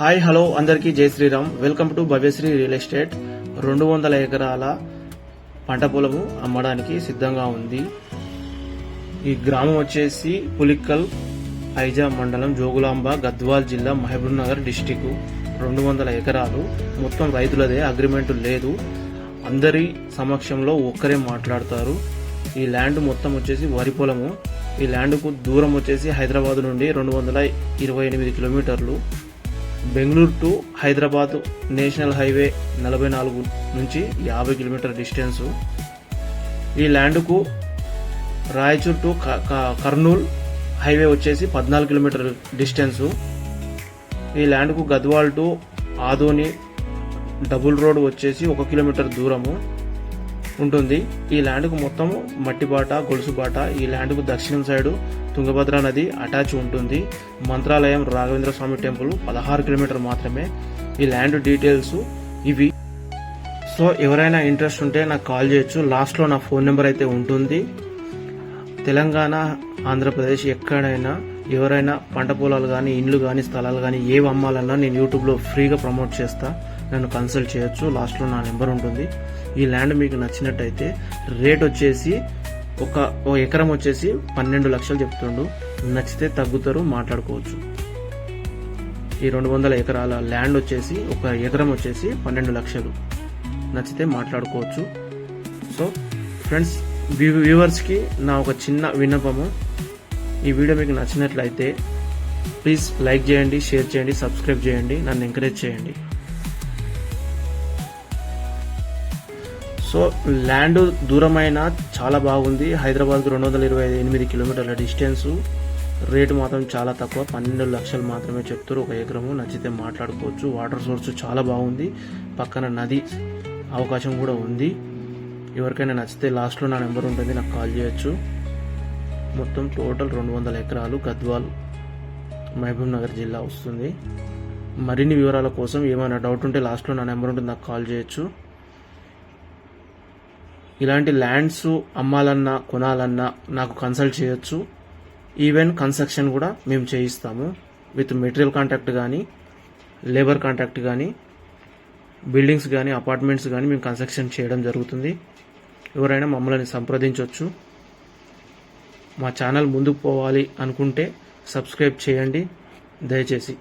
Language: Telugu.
హాయ్ హలో అందరికీ జై Sriram. Welcome to Bhavyasri real estate. రెండు వందల ఎకరాల పంట పొలము అమ్మడానికి సిద్ధంగా ఉంది. ఈ గ్రామం వచ్చేసి పులిక్కల్ ఐజా మండలం జోగులాంబ గద్వాల్ జిల్లా మహబూబ్ నగర్ డిస్టిక్. రెండు వందల ఎకరాలు. మొత్తం రైతులదే అగ్రిమెంట్ లేదు. అందరి సమక్షంలో ఒక్కరే మాట్లాడతారు. ఈ ల్యాండ్ మొత్తం వచ్చేసి వరి పొలము. ఈ ల్యాండ్కు దూరం వచ్చేసి హైదరాబాద్ నుండి రెండు వందల ఇరవై ఎనిమిది కిలోమీటర్లు. Bengaluru to Hyderabad national highway నలభై నాలుగు నుంచి యాభై కిలోమీటర్ డిస్టెన్సు. ఈ ల్యాండ్కు రాయచూర్ టు క- కర్నూల్ హైవే వచ్చేసి పద్నాలుగు కిలోమీటర్ డిస్టెన్సు. ఈ ల్యాండ్కు Gadwal to Adoni double road వచ్చేసి ఒక కిలోమీటర్ దూరము. ఉంటుంది. ఈ ల్యాండ్కు మొత్తం మట్టిబాట గొలుసుబాట ఈ ల్యాండ్కు దక్షిణం సైడు తుంగభద్ర నది అటాచ్ ఉంటుంది. మంత్రాలయం రాఘవేంద్ర స్వామి టెంపుల్ పదహారు కిలోమీటర్ మాత్రమే. ఈ ల్యాండ్ డీటెయిల్స్ ఇవి. సో ఎవరైనా ఇంట్రెస్ట్ ఉంటే నాకు కాల్ చేయొచ్చు. లాస్ట్లో నా ఫోన్ నెంబర్ అయితే ఉంటుంది. తెలంగాణ ఆంధ్రప్రదేశ్ ఎక్కడైనా ఎవరైనా పంట పొలాలు కానీ ఇండ్లు కానీ స్థలాలు కానీ ఏవి అమ్మాలన్నా నేను యూట్యూబ్లో ఫ్రీగా ప్రమోట్ చేస్తాను నన్ను కన్సల్ట్ చేయొచ్చు. లాస్ట్లో నా నెంబర్ ఉంటుంది. ఈ ల్యాండ్ మీకు నచ్చినట్టయితే రేట్ వచ్చేసి ఒక ఓ ఎకరం వచ్చేసి పన్నెండు లక్షలు చెప్తుండు. నచ్చితే తగ్గుతారు మాట్లాడుకోవచ్చు. ఈ రెండు వందల ఎకరాల ల్యాండ్ వచ్చేసి ఒక ఎకరం వచ్చేసి పన్నెండు లక్షలు. నచ్చితే మాట్లాడుకోవచ్చు. సో ఫ్రెండ్స్ వ్యూవర్స్కి నా ఒక చిన్న విన్నపము. ఈ వీడియో మీకు నచ్చినట్లయితే ప్లీజ్ లైక్ చేయండి షేర్ చేయండి సబ్స్క్రైబ్ చేయండి. నన్ను ఎంకరేజ్ చేయండి. సో ల్యాండ్ దూరమైన చాలా బాగుంది. హైదరాబాద్కు రెండు వందల ఇరవై ఎనిమిది కిలోమీటర్ల డిస్టెన్స్. రేటు మాత్రం చాలా తక్కువ. పన్నెండు లక్షలు మాత్రమే చెప్తారు. ఒక ఎకరము నచ్చితే మాట్లాడుకోవచ్చు. వాటర్ సోర్స్ చాలా బాగుంది. పక్కన నది అవకాశం కూడా ఉంది. ఎవరికైనా నచ్చితే లాస్ట్లో నా నెంబర్ ఉంటుంది. నాకు కాల్ చేయొచ్చు. మొత్తం టోటల్ రెండు వందల ఎకరాలు గద్వాల్ మహబూబ్ నగర్ జిల్లా వస్తుంది. మరిన్ని వివరాల కోసం ఏమైనా డౌట్ ఉంటే లాస్ట్లో నా నెంబర్ ఉంటుంది. నాకు కాల్ చేయొచ్చు. ఇలాంటి ల్యాండ్స్ అమ్మాలన్నా కొనాలన్నా నాకు కన్సల్ట్ చేయొచ్చు. ఈవెన్ కన్స్ట్రక్షన్ కూడా మేము చేయిస్తాము. విత్ మెటీరియల్ కాంట్రాక్ట్ కానీ లేబర్ కాంట్రాక్ట్ కానీ బిల్డింగ్స్ కానీ అపార్ట్మెంట్స్ కానీ మేము కన్స్ట్రక్షన్ చేయడం జరుగుతుంది. ఎవరైనా మమ్మల్ని సంప్రదించవచ్చు మా ఛానల్ ముందుకు పోవాలి అనుకుంటే సబ్స్క్రైబ్ చేయండి. దయచేసి.